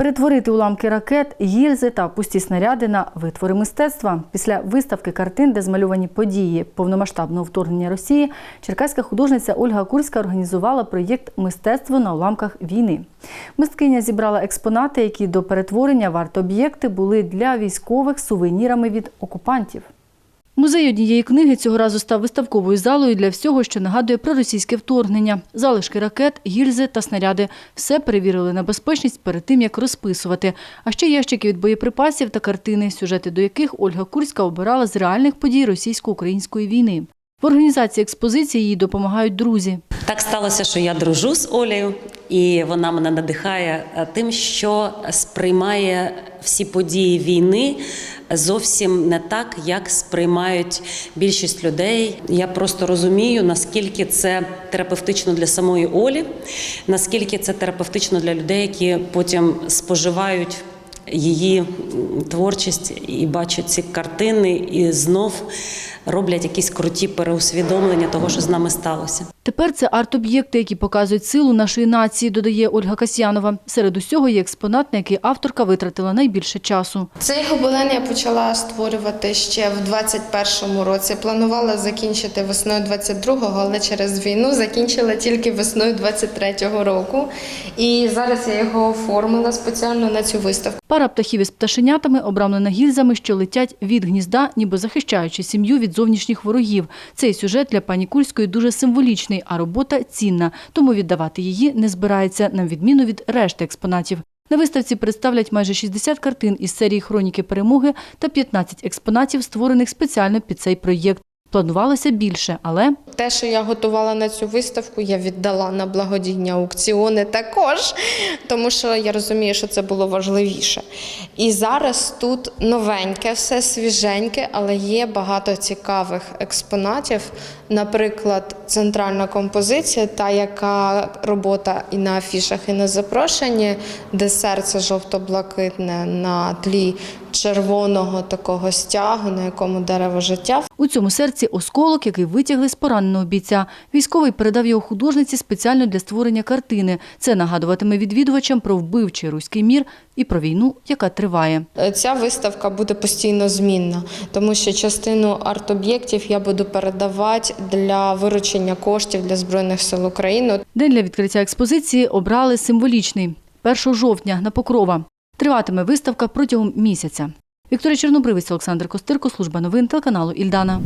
Перетворити уламки ракет, гільзи та пусті снаряди на витвори мистецтва. Після виставки картин, де змальовані події повномасштабного вторгнення Росії, черкаська художниця Ольга Курська організувала проєкт Мистецтво на уламках війни. Мисткиня зібрала експонати, які до перетворення в арт-об'єкти були для військових сувенірами від окупантів. Музей однієї книги цього разу став виставковою залою для всього, що нагадує про російське вторгнення. Залишки ракет, гільзи та снаряди. Все перевірили на безпечність перед тим, як розписувати. А ще ящики від боєприпасів та картини, сюжети до яких Ольга Курська обирала з реальних подій російсько-української війни. В організації експозиції їй допомагають друзі. Так сталося, що я дружу з Олею, і вона мене надихає тим, що сприймає всі події війни зовсім не так, як сприймають більшість людей. Я просто розумію, наскільки це терапевтично для самої Олі, наскільки це терапевтично для людей, які потім споживають. Її творчість і бачать ці картини, і знов роблять якісь круті переусвідомлення того, що з нами сталося. Тепер це арт-об'єкти, які показують силу нашої нації, додає Ольга Касьянова. Серед усього є експонат, на який авторка витратила найбільше часу. Цей гобелен я почала створювати ще в 21-му році. Планувала закінчити весною 22-го, але через війну закінчила тільки весною 23-го року. І зараз я його оформила спеціально на цю виставку. Пара птахів із пташенятами обрамлена гільзами, що летять від гнізда, ніби захищаючи сім'ю від зовнішніх ворогів. Цей сюжет для пані Кульської дуже символічний, а робота цінна, тому віддавати її не збирається, на відміну від решти експонатів. На виставці представлять майже 60 картин із серії Хроніки перемоги та 15 експонатів, створених спеціально під цей проєкт. Планувалося більше, але Те, що я готувала на цю виставку, я віддала на благодійні аукціони також, тому що я розумію, що це було важливіше. І зараз тут новеньке, все свіженьке, але є багато цікавих експонатів. Наприклад, центральна композиція, та яка робота і на афішах, і на запрошенні, де серце жовто-блакитне на тлі червоного такого стягу, на якому дерево життя. у цьому серці осколок, який витягли з пораненого бійця. Військовий передав його художниці спеціально для створення картини. Це нагадуватиме відвідувачам про вбивчий руський мір і про війну, яка триває. Ця виставка буде постійно змінна, тому що частину арт-об'єктів я буду передавати для виручення коштів для Збройних сил України. День для відкриття експозиції обрали символічний 1 жовтня на Покрова. Триватиме виставка протягом місяця. Вікторія Чорнобривець, Олександр Костирко, служба новин телеканалу Ільдана.